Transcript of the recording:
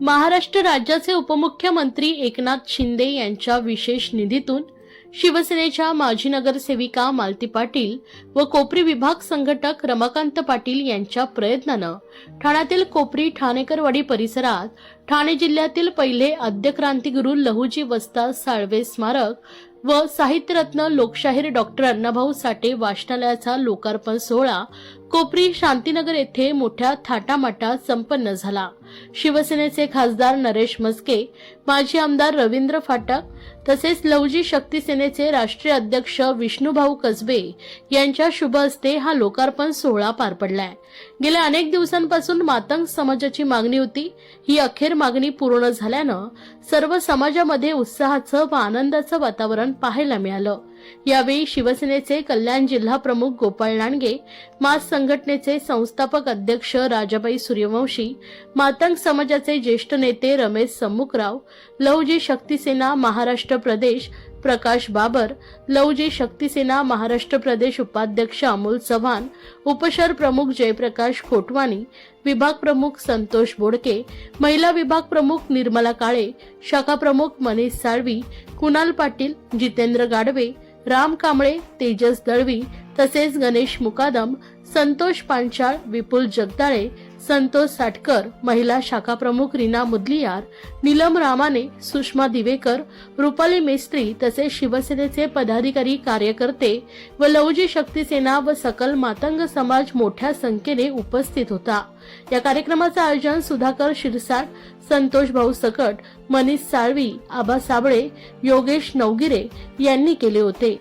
महाराष्ट्र राज्याचे उपमुख्यमंत्री एकनाथ शिंदे यांच्या विशेष निधीतून शिवसेनेच्या माजी नगरसेविका मालती पाटील व कोपरी विभाग संघटक रमाकांत पाटील यांच्या प्रयत्नानं ठाण्यातील कोपरी ठाणेकरवाडी परिसरात ठाणे जिल्ह्यातील पहिले आद्यक्रांतीगुरू लहुजी वस्ता साळवे स्मारक व साहित्यरत्न लोकशाहीर डॉक्टर अण्णाभाऊ साठे वाचनालयाचा लोकार्पण सोहळा कोपरी शांतीनगर येथे मोठ्या थाटामाटात संपन्न झाला. शिवसेनेचे खासदार नरेश मस्के माजी आमदार रवींद्र फाटक तसेच लवजी शक्ती सेनेचे राष्ट्रीय अध्यक्ष विष्णुभाऊ कसबे यांच्या शुभ हस्ते हा लोकार्पण सोहळा पार पडलाय. गेल्या अनेक दिवसांपासून मातंग समाजाची मागणी होती. ही अखेर मागणी पूर्ण झाल्यानं सर्व समाजामध्ये उत्साहाचं व आनंदाचं वातावरण पाहायला मिळालं यावेळी शिवसेनेचे कल्याण जिल्हा प्रमुख गोपाळ लांडगे मास संघटनेचे संस्थापक अध्यक्ष राजाबाई सूर्यवंशी मातंग समाजाचे ज्येष्ठ नेते रमेश सम्मुखराव लवजी शक्तीसेना महाराष्ट्र प्रदेश प्रकाश बाबर लवजी शक्तीसेना महाराष्ट्र प्रदेश उपाध्यक्ष अमोल चव्हाण उपशर प्रमुख जयप्रकाश खोटवाणी विभाग प्रमुख संतोष बोडके महिला विभाग प्रमुख निर्मला काळे शाखा प्रमुख मनीष साळवी कुणाल पाटील जितेंद्र गाडवे राम कांबळे तेजस दळवी तसेच गणेश मुकादम संतोष पांचाळ विपुल जगदाळे संतोष साटकर महिला शाखा प्रमुख रीना मुदलियार नीलम रामाने सुषमा दिवेकर रुपाली मेस्त्री तसेच शिवसेनेचे पदाधिकारी कार्यकर्ते व लवजी शक्ती सेना व सकल मातंग समाज मोठ्या संख्येने उपस्थित होता. या कार्यक्रमाचं आयोजन सुधाकर शिरसाट संतोष भाऊ सकट मनीष साळवी आबा साबळे योगेश नवगिरे यांनी केले होते.